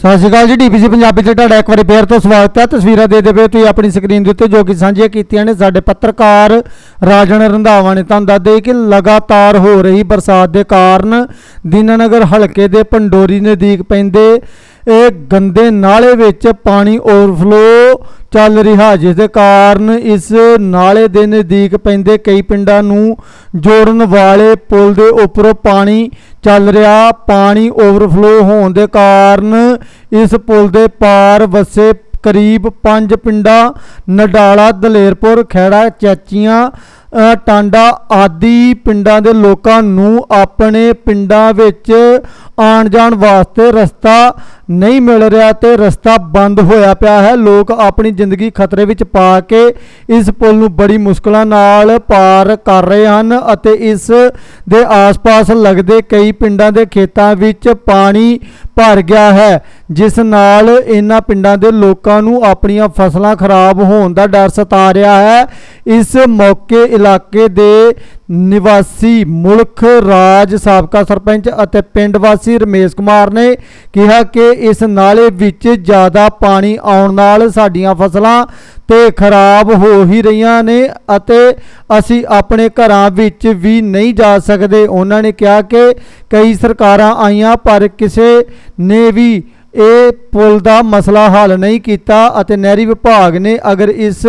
ਸਤਿ ਸ਼੍ਰੀ ਅਕਾਲ ਜੀ ਡੀਪੀਸੀ ਪੰਜਾਬੀ ਤੇ ਤੁਹਾਡਾ ਇੱਕ ਵਾਰੀ ਫੇਰ ਤੋਂ ਸਵਾਗਤ ਹੈ। ਤਸਵੀਰਾਂ ਦੇ ਦੇਵੇ ਤੁਸੀਂ ਆਪਣੀ ਸਕਰੀਨ ਦੇ ਉੱਤੇ ਜੋ ਕਿ ਸਾਂਝੀਆਂ ਕੀਤੀਆਂ ਨੇ, ਸਾਡੇ ਪੱਤਰਕਾਰ ਰਾਜਨ ਰੰਧਾਵਾ ਨੇ ਤੁਹਾਨੂੰ ਦੱਸ ਦਈਏ ਕਿ ਲਗਾਤਾਰ ਹੋ ਰਹੀ ਬਰਸਾਤ ਦੇ ਕਾਰਨ ਦੀਨਾਨਗਰ ਹਲਕੇ ਦੇ ਪੰਡੋਰੀ ਨਜ਼ਦੀਕ ਪੈਂਦੇ ਇਹ ਗੰਦੇ ਨਾਲੇ ਵਿੱਚ ਪਾਣੀ ਓਵਰਫਲੋ ਚੱਲ ਰਿਹਾ, ਜਿਸ ਦੇ ਕਾਰਨ ਇਸ ਨਾਲੇ ਦੇ ਨਜ਼ਦੀਕ ਪੈਂਦੇ ਕਈ ਪਿੰਡਾਂ ਨੂੰ ਜੋੜਨ ਵਾਲੇ ਪੁਲ ਦੇ ਉੱਪਰੋਂ ਪਾਣੀ ਚੱਲ ਰਿਹਾ। ਪਾਣੀ ਓਵਰਫਲੋ ਹੋਣ ਦੇ ਕਾਰਨ ਇਸ ਪੁਲ ਦੇ ਪਾਰ ਵਸੇ ਕਰੀਬ 5 ਪਿੰਡਾਂ, ਨਡਾਲਾ, ਦਲੇਰਪੁਰ ਖੈੜਾ ਚੈਚੀਆਂ ਟਾਂਡਾ ਆਦਿ ਪਿੰਡਾਂ ਦੇ ਲੋਕਾਂ ਨੂੰ ਆਪਣੇ ਪਿੰਡਾਂ ਵਿੱਚ ਆਉਣ ਜਾਣ ਵਾਸਤੇ ਰਸਤਾ ਨਹੀਂ ਮਿਲ ਰਿਹਾ ਤੇ ਰਸਤਾ ਬੰਦ ਹੋਇਆ ਪਿਆ ਹੈ। ਲੋਕ ਆਪਣੀ ਜ਼ਿੰਦਗੀ ਖਤਰੇ ਵਿੱਚ ਪਾ ਕੇ ਇਸ ਪੁਲ ਨੂੰ ਬੜੀ ਮੁਸ਼ਕਲਾਂ ਨਾਲ ਪਾਰ ਕਰ ਰਹੇ ਹਨ ਅਤੇ ਇਸ ਦੇ ਆਸ-ਪਾਸ ਲੱਗਦੇ ਕਈ ਪਿੰਡਾਂ ਦੇ ਖੇਤਾਂ ਵਿੱਚ ਪਾਣੀ ਭਰ ਗਿਆ ਹੈ, ਜਿਸ ਨਾਲ ਇਹਨਾਂ ਪਿੰਡਾਂ ਦੇ ਲੋਕਾਂ ਨੂੰ ਆਪਣੀਆਂ ਫਸਲਾਂ ਖਰਾਬ ਹੋਣ ਦਾ ਡਰ ਸਤਾ ਰਿਹਾ ਹੈ। ਇਸ ਮੌਕੇ ਇਲਾਕੇ ਦੇ ਨਿਵਾਸੀ ਮੁਲਖ ਰਾਜ ਸਾਬਕਾ ਸਰਪੰਚ ਅਤੇ ਪਿੰਡ ਵਾਸੀ ਰਮੇਸ਼ ਕੁਮਾਰ ਨੇ ਕਿਹਾ ਕਿ ਇਸ ਨਾਲੇ ਵਿੱਚ ਜ਼ਿਆਦਾ ਪਾਣੀ ਆਉਣ ਨਾਲ ਸਾਡੀਆਂ ਫਸਲਾਂ ਤੇ ਖਰਾਬ ਹੋ ਹੀ ਰਹੀਆਂ ਨੇ ਅਤੇ ਅਸੀਂ ਆਪਣੇ ਘਰਾਂ ਵਿੱਚ ਵੀ ਨਹੀਂ ਜਾ ਸਕਦੇ। ਉਹਨਾਂ ਨੇ ਕਿਹਾ ਕਿ ਕਈ ਸਰਕਾਰਾਂ ਆਈਆਂ ਪਰ ਕਿਸੇ ਨੇ ਵੀ ਇਹ ਪੁਲ ਦਾ ਮਸਲਾ ਹੱਲ ਨਹੀਂ ਕੀਤਾ ਅਤੇ ਨਹਿਰੀ ਵਿਭਾਗ ਨੇ ਅਗਰ ਇਸ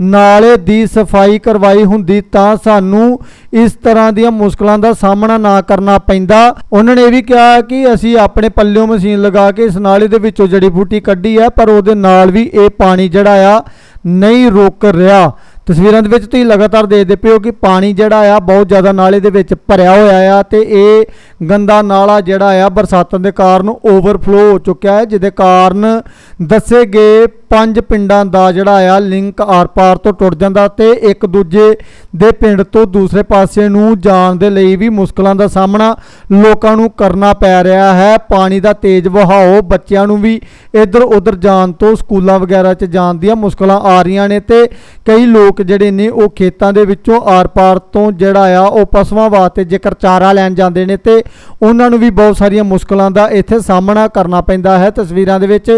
ਨਾਲੇ ਦੀ ਸਫ਼ਾਈ ਕਰਵਾਈ ਹੁੰਦੀ ਤਾਂ ਸਾਨੂੰ ਇਸ ਤਰ੍ਹਾਂ ਦੀਆਂ ਮੁਸ਼ਕਲਾਂ ਦਾ ਸਾਹਮਣਾ ਨਾ ਕਰਨਾ ਪੈਂਦਾ। ਉਹਨਾਂ ਨੇ ਇਹ ਵੀ ਕਿਹਾ ਕਿ ਅਸੀਂ ਆਪਣੇ ਪੱਲਿਓਂ ਮਸ਼ੀਨ ਲਗਾ ਕੇ ਇਸ ਨਾਲੇ ਦੇ ਵਿੱਚੋਂ ਜੜੀ ਬੂਟੀ ਕੱਢੀ ਹੈ, ਪਰ ਉਹਦੇ ਨਾਲ ਵੀ ਇਹ ਪਾਣੀ ਜਿਹੜਾ ਆ ਨਹੀਂ ਰੁਕ ਰਿਹਾ। ਤਸਵੀਰਾਂ ਦੇ ਵਿੱਚ ਤੁਸੀਂ ਲਗਾਤਾਰ ਦੇਖਦੇ ਪਿਓ ਕਿ ਪਾਣੀ ਜਿਹੜਾ ਆ, ਬਹੁਤ ਜ਼ਿਆਦਾ ਨਾਲੇ ਦੇ ਵਿੱਚ ਭਰਿਆ ਹੋਇਆ ਆ ਤੇ ਇਹ ਗੰਦਾ ਨਾਲਾ ਜਿਹੜਾ ਆ, ਬਰਸਾਤਾਂ ਦੇ ਕਾਰਨ ਓਵਰਫਲੋ ਹੋ ਚੁੱਕਿਆ ਹੈ, ਜਿਹਦੇ ਕਾਰਨ ਦੱਸੇ ਗਏ ਪੰਜ ਪਿੰਡਾਂ ਦਾ ਜਿਹੜਾ ਆ ਲਿੰਕ ਆਰ-ਪਾਰ ਤੋਂ ਟੁੱਟ ਜਾਂਦਾ ਤੇ ਇੱਕ ਦੂਜੇ ਦੇ ਪਿੰਡ ਤੋਂ ਦੂਸਰੇ ਪਾਸੇ ਨੂੰ ਜਾਣ ਦੇ ਲਈ ਵੀ ਮੁਸ਼ਕਲਾਂ ਦਾ ਸਾਹਮਣਾ ਲੋਕਾਂ ਨੂੰ ਕਰਨਾ ਪੈ ਰਿਹਾ ਹੈ। ਪਾਣੀ ਦਾ ਤੇਜ਼ ਵਹਾਓ ਬੱਚਿਆਂ ਨੂੰ ਵੀ ਇੱਧਰ ਉੱਧਰ ਜਾਣ ਤੋਂ, ਸਕੂਲਾਂ ਵਗੈਰਾ 'ਚ ਜਾਣ ਦੀਆਂ ਮੁਸ਼ਕਲਾਂ ਆ ਰਹੀਆਂ ਨੇ ਤੇ ਕਈ ਲੋਕ ਲੋਕ ਜਿਹੜੇ ਨੇ ਉਹ ਖੇਤਾਂ ਦੇ ਵਿੱਚੋਂ ਆਰ-ਪਾਰ ਤੋਂ ਜਿਹੜਾ ਆ, ਉਹ ਪਸ਼ੂਆਂ ਵਾਸਤੇ ਜੇਕਰ ਚਾਰਾ ਲੈਣ ਜਾਂਦੇ ਨੇ ਤੇ ਉਹਨਾਂ ਨੂੰ ਵੀ ਬਹੁਤ ਸਾਰੀਆਂ ਮੁਸ਼ਕਲਾਂ ਦਾ ਇੱਥੇ ਸਾਹਮਣਾ ਕਰਨਾ ਪੈਂਦਾ ਹੈ। ਤਸਵੀਰਾਂ ਦੇ ਵਿੱਚ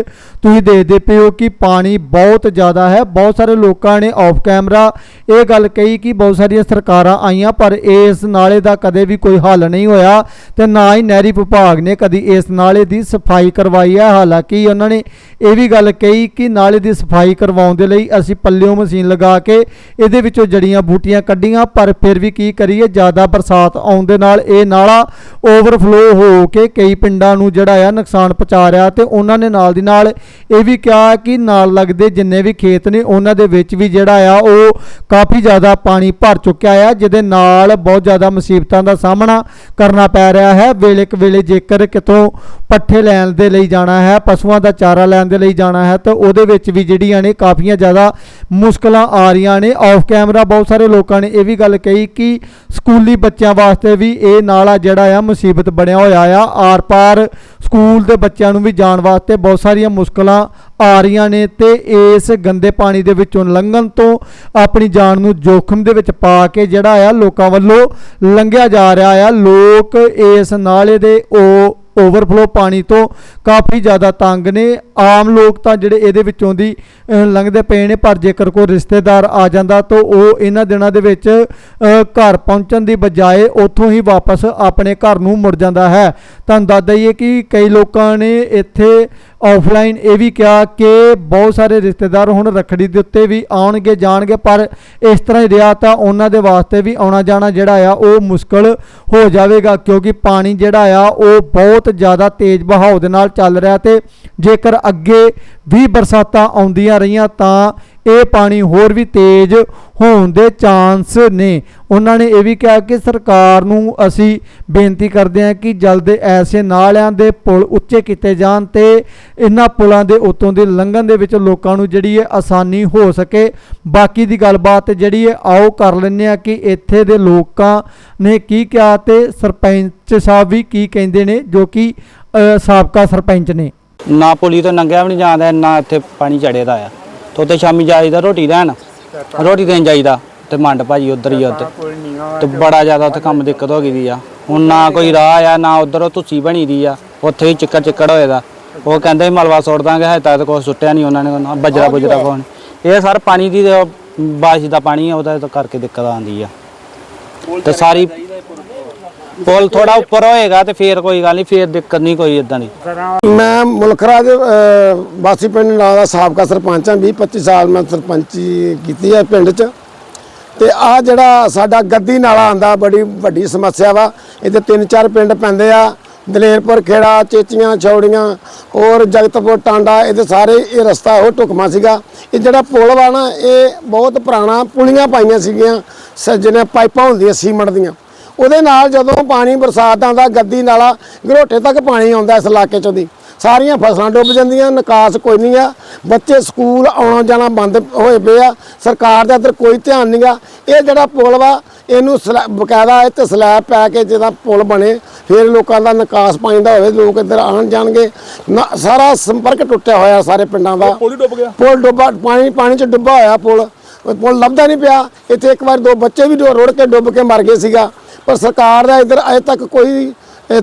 ਤੁਸੀਂ ਦੇਖਦੇ ਪਏ ਹੋ ਕਿ ਪਾਣੀ ਬਹੁਤ ਜ਼ਿਆਦਾ ਹੈ। ਬਹੁਤ ਸਾਰੇ ਲੋਕਾਂ ਨੇ ਆਫ ਕੈਮਰਾ ਇਹ ਗੱਲ ਕਹੀ ਕਿ ਬਹੁਤ ਸਾਰੀਆਂ ਸਰਕਾਰਾਂ ਆਈਆਂ, ਪਰ ਇਸ ਨਾਲੇ ਦਾ ਕਦੇ ਵੀ ਕੋਈ ਹੱਲ ਨਹੀਂ ਹੋਇਆ ਤੇ ਨਾ ਹੀ ਨਹਿਰੀ ਵਿਭਾਗ ਨੇ ਕਦੀ ਇਸ ਨਾਲੇ ਦੀ ਸਫ਼ਾਈ ਕਰਵਾਈ ਹੈ। ਹਾਲਾਂਕਿ ਉਹਨਾਂ ਨੇ ਇਹ ਵੀ ਗੱਲ ਕਹੀ ਕਿ ਨਾਲੇ ਦੀ ਸਫ਼ਾਈ ਕਰਵਾਉਣ ਦੇ ਲਈ ਅਸੀਂ ਪੱਲਿਓਂ ਮਸ਼ੀਨ ਲਗਾ ਕੇ ਇਹਦੇ ਵਿੱਚੋਂ ਜੜੀਆਂ ਬੂਟੀਆਂ ਕੱਢੀਆਂ, ਪਰ ਫਿਰ ਵੀ ਕੀ ਕਰੀਏ? ਜ਼ਿਆਦਾ ਬਰਸਾਤ ਆਉਣ ਦੇ ਨਾਲ ਇਹ ਨਾਲਾ ਓਵਰਫਲੋ ਹੋ ਕੇ ਕਈ ਪਿੰਡਾਂ ਨੂੰ ਜਿਹੜਾ ਆ ਨੁਕਸਾਨ ਪਹੁੰਚਾ ਰਿਹਾ ਤੇ ਉਹਨਾਂ ਨੇ ਨਾਲ ਦੀ ਨਾਲ ਇਹ ਵੀ ਕਿਹਾ ਕਿ ਨਾਲ ਲੱਗਦੇ ਜਿੰਨੇ ਵੀ ਖੇਤ ਨੇ, ਉਹਨਾਂ ਦੇ ਵਿੱਚ ਵੀ ਜਿਹੜਾ ਆ ਉਹ ਕਾਫੀ ਜ਼ਿਆਦਾ ਪਾਣੀ ਭਰ ਚੁੱਕਿਆ ਆ, ਜਿਹਦੇ ਨਾਲ ਬਹੁਤ ਜ਼ਿਆਦਾ ਮੁਸੀਬਤਾਂ ਦਾ ਸਾਹਮਣਾ ਕਰਨਾ ਪੈ ਰਿਹਾ ਹੈ। ਵੇਲੇ ਕੁ ਵੇਲੇ ਜੇਕਰ ਕਿਤੋਂ ਪੱਠੇ ਲੈਣ ਦੇ ਲਈ ਜਾਣਾ ਹੈ, ਪਸ਼ੂਆਂ ਦਾ ਚਾਰਾ ਲੈਣ ਦੇ ਲਈ ਜਾਣਾ ਹੈ, ਤਾਂ ਉਹਦੇ ਵਿੱਚ ਵੀ ਜਿਹੜੀਆਂ ਨੇ ਕਾਫੀਆਂ ਜ਼ਿਆਦਾ ਮੁਸ਼ਕਲਾਂ ਆ ਰਹੀਆਂ ਨੇ ਆਫ ਕੈਮਰਾ ਬਹੁਤ ਸਾਰੇ ਲੋਕਾਂ ਨੇ ਇਹ ਵੀ ਗੱਲ ਕਹੀ ਕਿ ਸਕੂਲੀ ਬੱਚਿਆਂ ਵਾਸਤੇ ਵੀ ਇਹ ਨਾਲਾ ਜਿਹੜਾ ਆ ਮੁਸੀਬਤ ਬਣਿਆ ਹੋਇਆ ਆ। ਆਰ ਪਾਰ ਸਕੂਲ ਦੇ ਬੱਚਿਆਂ ਨੂੰ ਵੀ ਜਾਣ ਵਾਸਤੇ ਬਹੁਤ ਸਾਰੀਆਂ ਮੁਸ਼ਕਲਾਂ ਆ ਰਹੀਆਂ ਨੇ ਤੇ ਇਸ ਗੰਦੇ ਪਾਣੀ ਦੇ ਵਿੱਚੋਂ ਲੰਘਣ ਤੋਂ ਆਪਣੀ ਜਾਨ ਨੂੰ ਜੋਖਮ ਦੇ ਵਿੱਚ ਪਾ ਕੇ ਜਿਹੜਾ ਆ ਲੋਕਾਂ ਵੱਲੋਂ ਲੰਘਿਆ ਜਾ ਰਿਹਾ ਆ। ਲੋਕ ਇਸ ਨਾਲੇ ਦੇ ਉਹ ਓਵਰਫਲੋ ਪਾਣੀ ਤੋਂ ਕਾਫੀ ਜ਼ਿਆਦਾ ਤੰਗ ਨੇ। ਆਮ ਲੋਕ ਤਾਂ ਜਿਹੜੇ ਇਹਦੇ ਵਿੱਚੋਂ ਦੀ ਲੰਘਦੇ ਪਏ ਨੇ, ਪਰ ਜੇਕਰ ਕੋਈ ਰਿਸ਼ਤੇਦਾਰ ਆ ਜਾਂਦਾ ਤਾਂ ਉਹ ਇਹਨਾਂ ਦਿਨਾਂ ਦੇ ਵਿੱਚ ਘਰ ਪਹੁੰਚਣ ਦੀ ਬਜਾਏ ਉੱਥੋਂ ਹੀ ਵਾਪਸ ਆਪਣੇ ਘਰ ਨੂੰ ਮੁੜ ਜਾਂਦਾ ਹੈ। ਤੁਹਾਨੂੰ ਦੱਸ ਦਈਏ ਕਿ ਕਈ ਲੋਕਾਂ ਨੇ ਇੱਥੇ ਆਫਲਾਈਨ ਇਹ ਵੀ ਕਿਹਾ ਕਿ ਬਹੁਤ ਸਾਰੇ ਰਿਸ਼ਤੇਦਾਰ ਹੁਣ ਰੱਖੜੀ ਦੇ ਉੱਤੇ ਵੀ ਆਉਣਗੇ, ਜਾਣਗੇ, ਪਰ ਇਸ ਤਰ੍ਹਾਂ ਹੀ ਰਿਹਾ ਤਾਂ ਉਹਨਾਂ ਦੇ ਵਾਸਤੇ ਵੀ ਆਉਣਾ ਜਾਣਾ ਜਿਹੜਾ ਆ ਉਹ ਮੁਸ਼ਕਲ ਹੋ ਜਾਵੇਗਾ, ਕਿਉਂਕਿ ਪਾਣੀ ਜਿਹੜਾ ਆ ਉਹ ਬਹੁਤ ਜ਼ਿਆਦਾ ਤੇਜ਼ ਵਹਾਅ ਦੇ ਨਾਲ ਚੱਲ ਰਿਹਾ ਤੇ ਜੇਕਰ ਅੱਗੇ ਵੀ ਬਰਸਾਤਾਂ ਆਉਂਦੀਆਂ ਰਹੀਆਂ ਤਾਂ ਇਹ ਪਾਣੀ ਹੋਰ ਵੀ ਤੇਜ਼ ਹੋਣ ਦੇ ਚਾਂਸ ਨੇ। ਉਹਨਾਂ ਨੇ ਇਹ ਵੀ ਕਿਹਾ ਕਿ ਸਰਕਾਰ ਨੂੰ ਅਸੀਂ ਬੇਨਤੀ ਕਰਦੇ ਹਾਂ ਕਿ ਜਲਦ ਐਸੇ ਨਾਲਿਆਂ ਦੇ ਪੁਲ ਉੱਚੇ ਕੀਤੇ ਜਾਣ ਤੇ ਇਹਨਾਂ ਪੁਲਾਂ ਦੇ ਉੱਤੋਂ ਦੀ ਲੰਘਣ ਦੇ ਵਿੱਚ ਲੋਕਾਂ ਨੂੰ ਜਿਹੜੀ ਹੈ ਆਸਾਨੀ ਹੋ ਸਕੇ। ਬਾਕੀ ਦੀ ਗੱਲਬਾਤ ਜਿਹੜੀ ਹੈ, ਆਓ ਕਰ ਲੈਂਦੇ ਆ ਕਿ ਇੱਥੇ ਦੇ ਲੋਕਾਂ ਨੇ ਕੀ ਕਿਹਾ ਤੇ ਸਰਪੰਚ ਸਾਹਿਬ ਵੀ ਕੀ ਕਹਿੰਦੇ ਨੇ, ਜੋ ਕਿ ਸਾਬਕਾ ਸਰਪੰਚ ਨੇ। ਨਾ ਪੁਲੀ ਤੋਂ ਨੰਗਿਆ ਵੀ ਨਹੀਂ ਜਾਂਦਾ, ਨਾ ਇੱਥੇ ਪਾਣੀ ਚੜੇਦਾ ਆ। ਤੇ ਉੱਥੇ ਸ਼ਾਮੀ ਜਾਈਦਾ ਰੋਟੀ ਲੈਣ, ਰੋਟੀ ਦੇਣ ਜਾਈਦਾ ਤੇ ਮੰਡ ਭਾਜੀ ਉਧਰ ਹੀ ਆ ਉੱਧਰ ਤੇ ਬੜਾ ਜ਼ਿਆਦਾ ਉੱਥੇ ਕੰਮ ਦਿੱਕਤ ਹੋ ਗਈ ਦੀ ਆ। ਹੁਣ ਨਾ ਕੋਈ ਰਾਹ ਆ, ਨਾ ਉਧਰ ਧੁੱਸੀ ਬਣੀ ਦੀ ਆ, ਉੱਥੇ ਹੀ ਚਿੱਕੜ ਚਿੱਕੜ ਹੋਏ ਦਾ। ਉਹ ਕਹਿੰਦੇ ਮਲਵਾ ਸੁੱਟ ਦਾਂਗੇ, ਹਜੇ ਤੱਕ ਕੋਈ ਸੁੱਟਿਆ ਨਹੀਂ ਉਹਨਾਂ ਨੇ ਬਜਰਾ ਬੁਜਰਾ ਕੋਣ ਇਹ ਸਰ ਪਾਣੀ ਦੀ ਬਾਰਿਸ਼ ਦਾ ਪਾਣੀ ਆ, ਉਹਦਾ ਕਰਕੇ ਦਿੱਕਤ ਆਉਂਦੀ ਆ। ਤੇ ਸਾਰੀ ਪੁਲ ਥੋੜਾ ਉੱਪਰ ਹੋਏਗਾ ਤੇ ਫੇਰ ਕੋਈ ਗੱਲ ਨਹੀਂ ਫੇਰ ਦਿੱਕਤ ਨਹੀਂ ਕੋਈ ਇਦਾਂ ਦੀ। ਮੈਂ ਮੁਲਖਰਾ ਦੇ ਅਹ, ਵਾਸੀ ਪਿੰਡ ਨਾਲ ਦਾ ਸਾਬਕਾ ਸਰਪੰਚ ਹਾਂ 20 25 ਸਾਲ ਮੈਂ ਸਰਪੰਚੀ ਕੀਤੀ ਹੈ ਪਿੰਡ 'ਚ। ਤੇ ਆ ਜਿਹੜਾ ਸਾਡਾ ਗੱਦੀ ਨਾਲਾ ਆਂਦਾ ਬੜੀ ਵੱਡੀ ਸਮੱਸਿਆ ਵਾ। ਇਹਦੇ ਤਿੰਨ ਚਾਰ ਪਿੰਡ ਪੈਂਦੇ ਆ ਦਲੇਰਪੁਰ ਖੇੜਾ ਚੇਚੀਆਂ ਚੌੜੀਆਂ ਔਰ ਜਗਤਪੁਰ ਟਾਂਡਾ ਇਹਦੇ ਸਾਰੇ ਇਹ ਰਸਤਾ ਉਹ ਢੁਕਮਾ ਸੀਗਾ। ਇਹ ਜਿਹੜਾ ਪੁਲ ਵਾ ਨਾ ਇਹ ਬਹੁਤ ਪੁਰਾਣਾ ਪੁਲੀਆਂ ਪਾਈਆਂ ਸੀਗੀਆਂ ਸੱਜਣੇ ਪਾਈਪਾਂ ਹੁੰਦੀਆਂ ਸੀਮੈਂਟ ਦੀਆਂ। ਉਹਦੇ ਨਾਲ ਜਦੋਂ ਪਾਣੀ ਬਰਸਾਤ ਦਾ ਆਉਂਦਾ ਗੱਦੀ ਨਾਲਾ ਗਰੋਟੇ ਤੱਕ ਪਾਣੀ ਆਉਂਦਾ ਇਸ ਇਲਾਕੇ ਚੋਂ ਦੀ। ਸਾਰੀਆਂ ਫਸਲਾਂ ਡੁੱਬ ਜਾਂਦੀਆਂ ਨਿਕਾਸ ਕੋਈ ਨਹੀਂ ਆ। ਬੱਚੇ ਸਕੂਲ ਆਉਣਾ ਜਾਣਾ ਬੰਦ ਹੋਏ ਪਏ ਆ। ਸਰਕਾਰ ਦਾ ਇੱਧਰ ਕੋਈ ਧਿਆਨ ਨਹੀਂਗਾ ਇਹ ਜਿਹੜਾ ਪੁਲ ਵਾ ਇਹਨੂੰ ਬਕਾਇਦਾ ਇਹ ਤੇ ਸਲੈਬ ਪੈ ਕੇ ਜਿਹਦਾ ਪੁਲ ਬਣੇ ਫਿਰ ਲੋਕਾਂ ਦਾ ਨਿਕਾਸ ਪਾਣੀ ਦਾ ਹੋਵੇ ਲੋਕ ਇੱਧਰ ਆਉਣ ਜਾਣਗੇ। ਸਾਰਾ ਸੰਪਰਕ ਟੁੱਟਿਆ ਹੋਇਆ ਸਾਰੇ ਪਿੰਡਾਂ ਦਾ। ਪੁਲ ਡੁੱਬ ਗਿਆ। ਪੁਲ ਡੁੱਬਾ ਪਾਣੀ ਪਾਣੀ ਚ ਡੁੱਬਾ ਹੋਇਆ ਪੁਲ। ਪੁਲ ਲੱਭਦਾ ਨਹੀਂ ਪਿਆ। ਇੱਥੇ ਇੱਕ ਵਾਰ ਦੋ ਬੱਚੇ ਵੀ ਰੁੜ ਕੇ ਡੁੱਬ ਕੇ ਮਰ ਗਏ ਸੀਗਾ। ਪਰ ਸਰਕਾਰ ਦਾ ਇੱਧਰ ਅਜੇ ਤੱਕ ਕੋਈ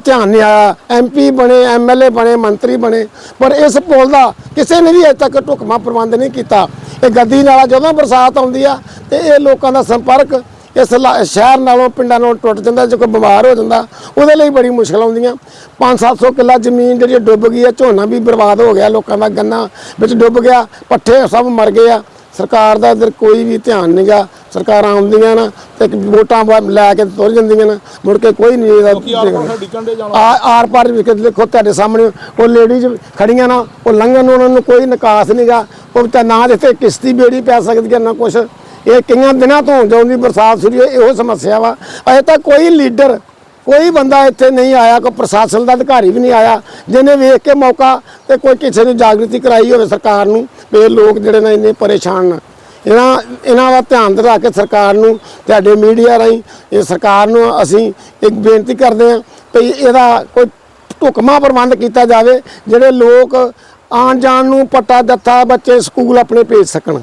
ਧਿਆਨ ਨਹੀਂ ਆਇਆ। ਐਮਪੀ ਬਣੇ ਐਮਐਲਏ ਬਣੇ, ਮੰਤਰੀ ਬਣੇ। ਪਰ ਇਸ ਪੁਲ ਦਾ ਕਿਸੇ ਨੇ ਵੀ ਅਜੇ ਤੱਕ ਢੁਕਮਾ ਪ੍ਰਬੰਧ ਨਹੀਂ ਕੀਤਾ। ਇਹ ਗੱਦੀ ਨਾਲਾ ਜਦੋਂ ਬਰਸਾਤ ਆਉਂਦੀ ਆ ਤੇ ਇਹ ਲੋਕਾਂ ਦਾ ਸੰਪਰਕ ਇਸ ਲਾ- ਸ਼ਹਿਰ ਨਾਲੋਂ, ਪਿੰਡਾਂ ਨਾਲੋਂ ਟੁੱਟ ਜਾਂਦਾ, ਜੇ ਕੋਈ ਬਿਮਾਰ ਹੋ ਜਾਂਦਾ, ਉਹਦੇ ਲਈ ਬੜੀ ਮੁਸ਼ਕਲ ਆਉਂਦੀਆਂ। 5-700 ਕਿੱਲਾ ਜ਼ਮੀਨ ਜਿਹੜੀ ਡੁੱਬ ਗਈ ਹੈ ਝੋਨਾ ਵੀ ਬਰਬਾਦ ਹੋ ਗਿਆ, ਲੋਕਾਂ ਦਾ ਗੰਨਾ ਵਿੱਚ ਡੁੱਬ ਗਿਆ, ਪੱਠੇ ਸਭ ਮਰ ਗਏ ਆ। ਸਰਕਾਰ ਦਾ ਇੱਧਰ ਕੋਈ ਵੀ ਧਿਆਨ ਨਹੀਂਗਾ ਸਰਕਾਰਾਂ ਆਉਂਦੀਆਂ ਨਾ ਤੇ ਵੋਟਾਂ ਲੈ ਕੇ ਤੁਰ ਜਾਂਦੀਆਂ ਨੇ। ਮੁੜ ਕੇ ਕੋਈ ਨਹੀਂ ਇਹਦਾ ਆਰ ਪਾਰ ਵੀ ਦੇਖੋ ਤੁਹਾਡੇ ਸਾਹਮਣੇ ਉਹ ਲੇਡੀਜ਼ ਖੜੀਆਂ ਨਾ ਉਹ ਲੰਘਣ ਉਹਨਾਂ ਨੂੰ ਕੋਈ ਨਿਕਾਸ ਨਹੀਂਗਾ ਉਹ ਤਾਂ ਨਾ ਜਿੱਥੇ ਕਿਸ਼ਤੀ ਬੇੜੀ ਪੈ ਸਕਦੀ ਹੈ ਨਾ ਕੁਛ। ਇਹ ਕਈਆਂ ਦਿਨਾਂ ਤੋਂ ਜਦੋਂ ਬਰਸਾਤ ਸ਼ੁਰੂ ਹੋਈ ਇਹੋ ਸਮੱਸਿਆ ਵਾ। ਅਜੇ ਤੱਕ ਕੋਈ ਲੀਡਰ ਕੋਈ ਬੰਦਾ ਇੱਥੇ ਨਹੀਂ ਆਇਆ, ਕੋਈ ਪ੍ਰਸ਼ਾਸਨ ਦਾ ਅਧਿਕਾਰੀ ਵੀ ਨਹੀਂ ਆਇਆ, ਜਿਹਨੇ ਵੇਖ ਕੇ ਮੌਕਾ ਤੇ ਕੋਈ ਕਿਸੇ ਨੂੰ ਜਾਗ੍ਰਿਤੀ ਕਰਾਈ ਹੋਵੇ ਸਰਕਾਰ ਨੂੰ, ਵੀ ਇਹ ਲੋਕ ਜਿਹੜੇ ਨੇ ਇੰਨੇ ਪਰੇਸ਼ਾਨ ਨੇ। ਇਹਨਾਂ ਇਹਨਾਂ ਦਾ ਧਿਆਨ ਰੱਖ ਕੇ ਸਰਕਾਰ ਨੂੰ, ਤੁਹਾਡੇ ਮੀਡੀਆ ਰਾਹੀਂ, ਇਹ ਸਰਕਾਰ ਨੂੰ ਅਸੀਂ ਇੱਕ ਬੇਨਤੀ ਕਰਦੇ ਹਾਂ ਵੀ ਇਹਦਾ ਕੋਈ ਢੁਕਮਾ ਪ੍ਰਬੰਧ ਕੀਤਾ ਜਾਵੇ, ਜਿਹੜੇ ਲੋਕ ਆਉਣ ਜਾਣ ਨੂੰ ਪੱਟਾ ਦਿੱਤਾ ਬੱਚੇ ਸਕੂਲ ਆਪਣੇ ਭੇਜ ਸਕਣ।